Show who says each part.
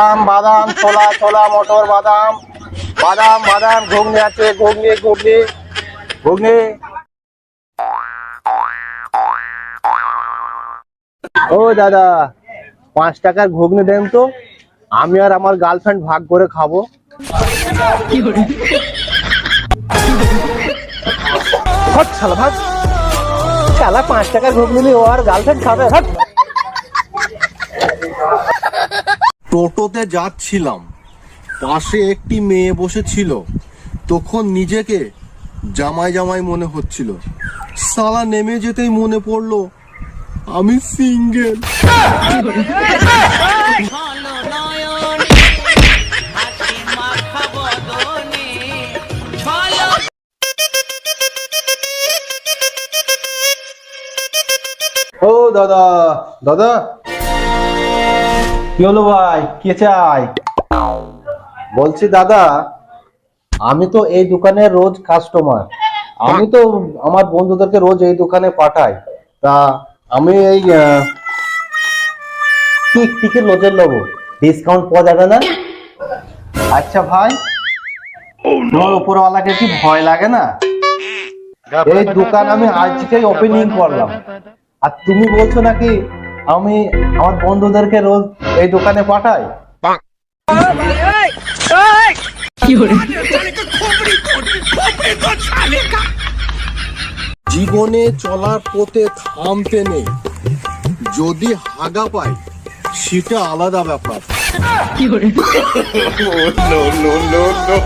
Speaker 1: বাদাম বাদাম, ছোলা ছোলা, মটর, বাদাম। বাদাম বাদাম, ঘুগনি আছে, ঘুগনি ঘুগনি ঘুগনি। ও দাদা, পাঁচ টাকার ঘুগনি দেন তো। আমি আর আমার গার্লফ্রেন্ড ভাগ করে খাব। ভাগ, শালা পাঁচ টাকার ঘুগনি ও আর গার্লফ্রেন্ড খাবে।
Speaker 2: টোটোতে যাচ্ছিলাম। পাশে একটি মেয়ে বসেছিল। তখন নিজেকে জামাই জামাই মনে হচ্ছিল। সালা নেমে যেতেই মনে পড়ল, আমি সিঙ্গেল।
Speaker 1: ও দাদা দাদা কি হলো ভাই? কে চাই বলছি দাদা আমি তো এই দোকানে রোজ কাস্টমার আমি তো আমার বন্ধুদেরকে রোজ এই দোকানে পাঠাই। তা আমি এই টিক টিকের নজর নেব ডিসকাউন্ট পাওয়া যাবে না? আচ্ছা ভাই তোমার উপরওয়ালাকে কি ভয় লাগে না? এই দোকান আমি আজকেই ওপেনিং করলাম। আর তুমি বলছো নাকি আমি আমার বন্ধুদেরকে রোজ এই দোকানে পাঠাই
Speaker 2: জীবনে চলার পথে থামতে নেই যদি হাগা পাই সেটা আলাদা ব্যাপার no, no, no, no.